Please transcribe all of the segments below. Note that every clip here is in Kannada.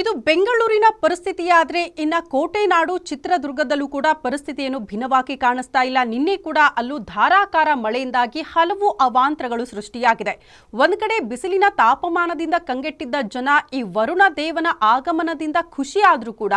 ಇದು ಬೆಂಗಳೂರಿನ ಪರಿಸ್ಥಿತಿಯಾದರೆ ಇನ್ನ ಕೋಟೆನಾಡು ಚಿತ್ರದುರ್ಗದಲ್ಲೂ ಕೂಡ ಪರಿಸ್ಥಿತಿಯನ್ನು ಭಿನ್ನವಾಗಿ ಕಾಣಿಸ್ತಾ ಇಲ್ಲ. ನಿನ್ನೆ ಕೂಡ ಅಲ್ಲೂ ಧಾರಾಕಾರ ಮಳೆಯಿಂದಾಗಿ ಹಲವು ಅವಾಂತರಗಳು ಸೃಷ್ಟಿಯಾಗಿದೆ. ಒಂದು ಕಡೆ ಬಿಸಿಲಿನ ತಾಪಮಾನದಿಂದ ಕಂಗೆಟ್ಟಿದ್ದ ಜನ, ಈ ವರುಣ ದೇವನ ಆಗಮನದಿಂದ ಖುಷಿಯಾದರೂ ಕೂಡ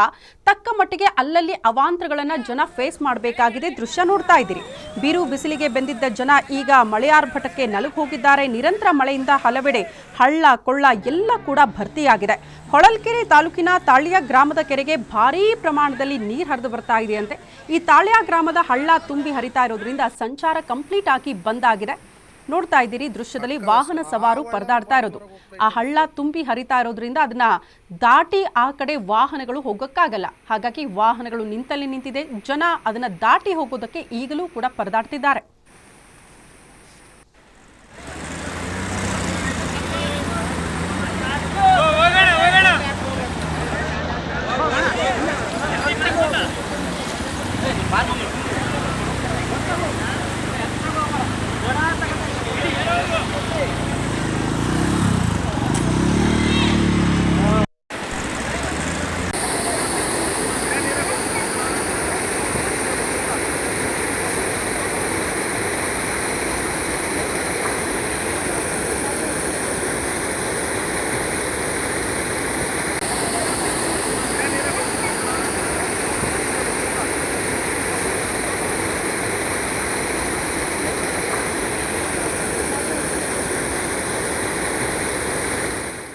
ತಕ್ಕ ಮಟ್ಟಿಗೆ ಅಲ್ಲಲ್ಲಿ ಅವಾಂತರಗಳನ್ನು ಜನ ಫೇಸ್ ಮಾಡಬೇಕಾಗಿದೆ ದೃಶ್ಯ ನೋಡ್ತಾ ಇದ್ದೀರಿ. ಬೀರು ಬಿಸಿಲಿಗೆ ಬೆಂದಿದ್ದ ಜನ ಈಗ ಮಳೆಯಾರ್ಭಟಕ್ಕೆ ನಲುಗು ಹೋಗಿದ್ದಾರೆ. ನಿರಂತರ ಮಳೆಯಿಂದ ಹಲವೆಡೆ ಹಳ್ಳ, ಕೊಳ್ಳ ಎಲ್ಲ ಕೂಡ ಭರ್ತಿಯಾಗಿದೆ. ಹೊಳಲ್ಕೆರೆ ತಾಲೂಕಿನ ತಾಳ್ಯ ಗ್ರಾಮದ ಕೆರೆಗೆ ಭಾರೀ ಪ್ರಮಾಣದಲ್ಲಿ ನೀರು ಹರಿದು ಬರ್ತಾ ಇದೆಯಂತೆ. ಈ ತಾಳ್ಯ ಗ್ರಾಮದ ಹಳ್ಳ ತುಂಬಿ ಹರಿತಾ ಇರೋದ್ರಿಂದ ಸಂಚಾರ ಕಂಪ್ಲೀಟ್ ಆಗಿ ಬಂದ್ ಆಗಿದೆ. ನೋಡ್ತಾ ಇದ್ದೀರಿ, ದೃಶ್ಯದಲ್ಲಿ ವಾಹನ ಸವಾರು ಪರದಾಡ್ತಾ ಇರೋದು. ಆ ಹಳ್ಳ ತುಂಬಿ ಹರಿತಾ ಇರೋದ್ರಿಂದ ಅದನ್ನ ದಾಟಿ ಆ ಕಡೆ ವಾಹನಗಳು ಹೋಗೋಕ್ಕಾಗಲ್ಲ. ಹಾಗಾಗಿ ವಾಹನಗಳು ನಿಂತಲ್ಲಿ ನಿಂತಿದೆ, ಜನ ಅದನ್ನ ದಾಟಿ ಹೋಗೋದಕ್ಕೆ ಈಗಲೂ ಕೂಡ ಪರದಾಡ್ತಿದ್ದಾರೆ. 完了有